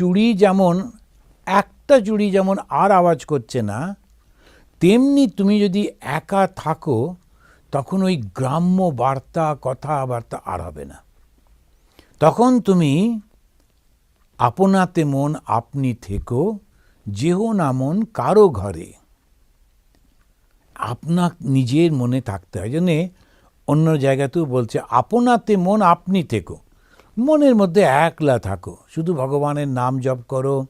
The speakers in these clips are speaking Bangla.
চুড়ি যেমন, একটা চুড়ি যেমন আর আওয়াজ করছে না, তেমনি তুমি যদি একা থাকো, তখন ওই গ্রাম্য বার্তা, কথাবার্তা আর হবে না। তখন তুমি আপনাতে মন, আপনি থেকো যেহ না মন কারও ঘরে। আপনার নিজের মনে থাকতে হয়। জন্যে অন্য জায়গাতেও বলছে, আপনাতে মন, আপনি থেকো। মনের মধ্যে একলা থাকো। শুধু ভগবানের নাম জপ করো,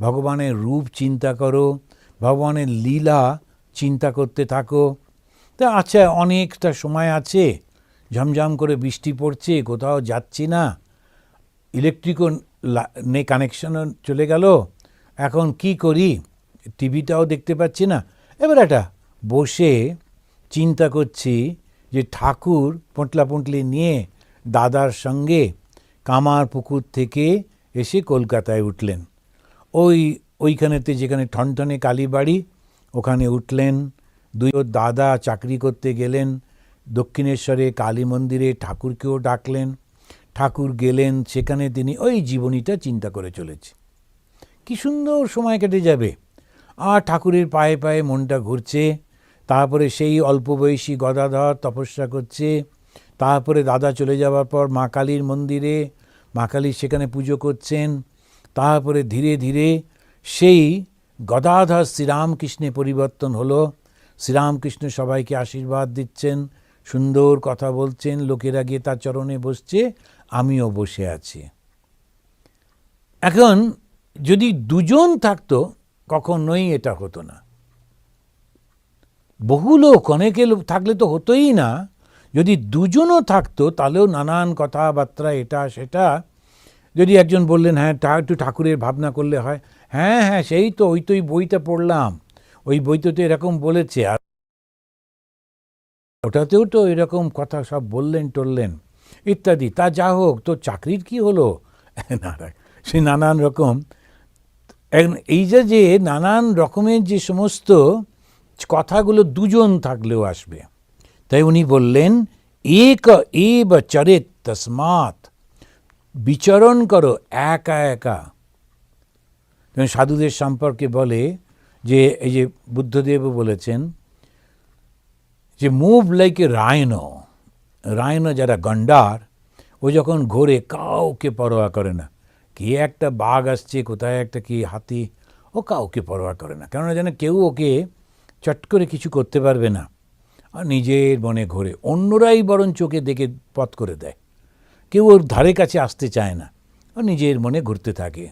ভগবানের রূপ চিন্তা করো, ভগবানের লীলা চিন্তা করতে থাকো। তা আচ্ছা অনেকটা সময় আছে, ঝমঝম করে বৃষ্টি পড়ছে, কোথাও যাচ্ছি না। ইলেকট্রিকও নে কানেকশনও চলে গেল। এখন কি করি? টিভিটাও দেখতে পাচ্ছি না। এবার একটা বসে চিন্তা করছি যে ঠাকুর পোঁটলা পুঁটলি নিয়ে দাদার সঙ্গে কামার পুকুর থেকে এসে কলকাতায় উঠলেন। ওই, ওইখানেতে যেখানে ঠনঠনে কালীবাড়ি, ওখানে উঠলেন। দুই দাদা চাকরি করতে গেলেন। দক্ষিণেশ্বরে কালী মন্দিরে ঠাকুরকেও ডাকলেন। ঠাকুর গেলেন, সেখানে তিনি ওই জীবনীটা চিন্তা করে চলেছে। কি সুন্দর সময় কেটে যাবে। আর ঠাকুরের পায়ে পায়ে মনটা ঘুরছে। তারপরে সেই অল্প বয়সী গদাধর তপস্যা করছে। তারপরে দাদা চলে যাওয়ার পর মা কালীর মন্দিরে, মা কালীর সেখানে পুজো করছেন। তারপরে ধীরে ধীরে সেই গদাধর শ্রীরামকৃষ্ণে পরিবর্তন হলো। শ্রীরামকৃষ্ণ সবাইকে আশীর্বাদ দিচ্ছেন, সুন্দর কথা বলছেন, লোকেরা গিয়ে তার চরণে বসছে, আমিও বসে আছি। এখন যদি দুজন থাকতো, কখনোই এটা হতো না। বহু লোক, অনেকে থাকলে তো হতোই না। যদি দুজনও থাকতো, তাহলেও নানান কথাবার্তা, এটা, সেটা। যদি একজন বললেন হ্যাঁ একটু ঠাকুরের ভাবনা করলে হয়। হ্যাঁ হ্যাঁ সেই তো, ওই তো, ওই বইটা পড়লাম। ওই বইতে তো এরকম বলেছে। আর ওটাতেও তো এরকম কথা সব বললেন, টললেন, ইত্যাদি। তা যা হোক তো চাকরির কি হলো? সে নানান রকম। এই যে যে নানান রকমের যে সমস্ত কথাগুলো দুজন থাকলেও আসবে তাই উনি বললেন, এক এব চরিত তসমাৎ, বিচরণ করো একা একা। যেমন সাধুদের সম্পর্কে বলে যে, এই যে বুদ্ধদেবও বলেছেন যে, মুভ লাইক এ রায়নো রায়নো যারা গন্ডার, ও যখন ঘোরে কাউকে পরোয়া করে না, কে একটা বাঘ আসছে, কোথায় একটা কি হাতি, ও কাউকে পরোয়া করে না। কেননা যেন কেউ ওকে চট করে কিছু করতে পারবে না। নিজের মনে ঘোরে। অন্যরাই বরং চোখে দেখে পথ করে দেয়। কেউ ওর ধারে কাছে আসতে চায় না, আর নিজের মনে ঘুরতে থাকে।